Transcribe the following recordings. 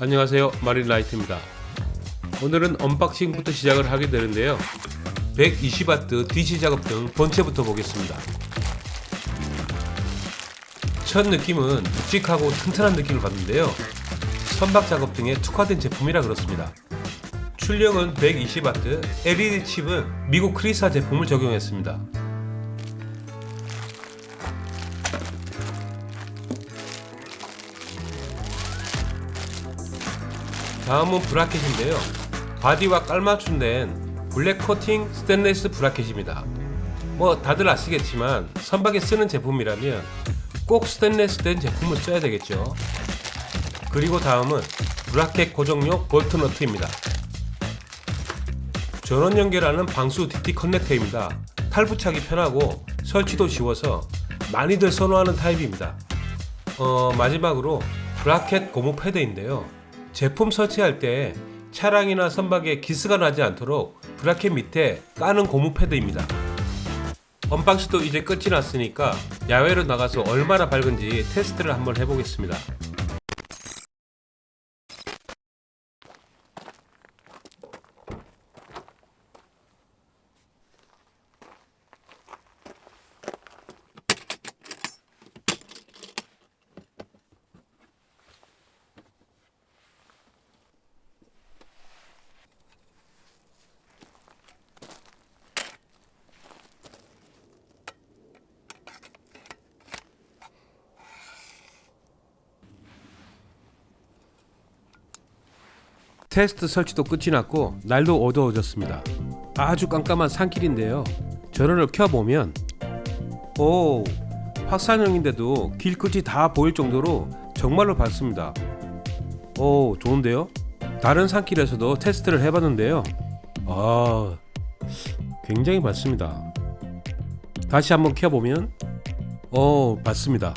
안녕하세요. 마린라이트입니다. 오늘은 언박싱부터 시작을 하게 되는데요. 120W DC 작업 등 본체부터 보겠습니다. 첫 느낌은 묵직하고 튼튼한 느낌을 받는데요. 선박 작업 등에 특화된 제품이라 그렇습니다. 출력은 120W LED 칩은 미국 크리사 제품을 적용했습니다 다음은 브라켓인데요. 바디와 깔맞춤된 블랙 코팅 스테인레스 브라켓입니다. 뭐 다들 아시겠지만 선박에 쓰는 제품이라면 꼭 스테인레스 된 제품을 써야 되겠죠. 그리고 다음은 브라켓 고정용 볼트 너트입니다. 전원 연결하는 방수 DT 커넥터입니다. 탈부착이 편하고 설치도 쉬워서 많이들 선호하는 타입입니다. 어, 마지막으로 브라켓 고무 패드인데요. 제품 설치할 때 차량이나 선박에 기스가 나지 않도록 브라켓 밑에 까는 고무 패드입니다. 언박싱도 이제 끝이 났으니까 야외로 나가서 얼마나 밝은지 테스트를 한번 해보겠습니다. 테스트 설치도 끝이 났고 날도 어두워졌습니다. 아주 깜깜한 산길인데요. 전원을 켜보면 오 확산형인데도 길 끝이 다 보일 정도로 정말로 밝습니다. 오 좋은데요? 다른 산길에서도 테스트를 해봤는데요. 아 굉장히 밝습니다. 다시 한번 켜보면 어 맞습니다.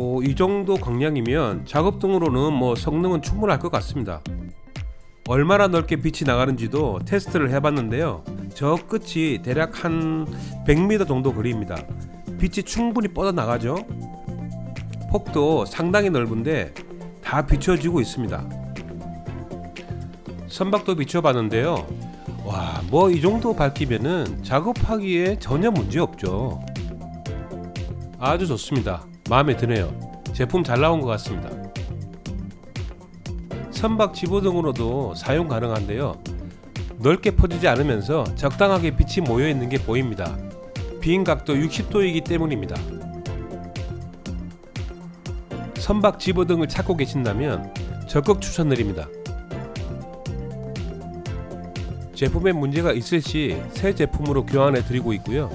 오, 이 정도 광량이면 작업등으로는 뭐 성능은 충분할 것 같습니다. 얼마나 넓게 빛이 나가는지도 테스트를 해봤는데요. 저 끝이 대략 한 100m 정도 거리입니다. 빛이 충분히 뻗어 나가죠. 폭도 상당히 넓은데 다 비춰지고 있습니다. 선박도 비춰봤는데요. 와, 뭐 이 정도 밝히면은 작업하기에 전혀 문제 없죠. 아주 좋습니다. 마음에 드네요. 제품 잘 나온 것 같습니다. 선박 집어등으로도 사용 가능한데요. 넓게 퍼지지 않으면서 적당하게 빛이 모여 있는 게 보입니다. 빈 각도 60도이기 때문입니다. 선박 집어등을 찾고 계신다면 적극 추천드립니다. 제품에 문제가 있을 시 새 제품으로 교환해 드리고 있고요.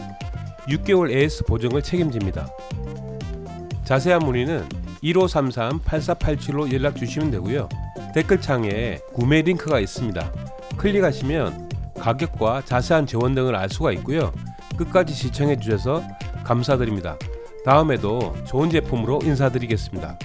6개월 AS 보증을 책임집니다. 자세한 문의는 1533-8487로 연락 주시면 되고요. 댓글창에 구매 링크가 있습니다. 클릭하시면 가격과 자세한 재원 등을 알 수가 있고요. 끝까지 시청해 주셔서 감사드립니다. 다음에도 좋은 제품으로 인사드리겠습니다.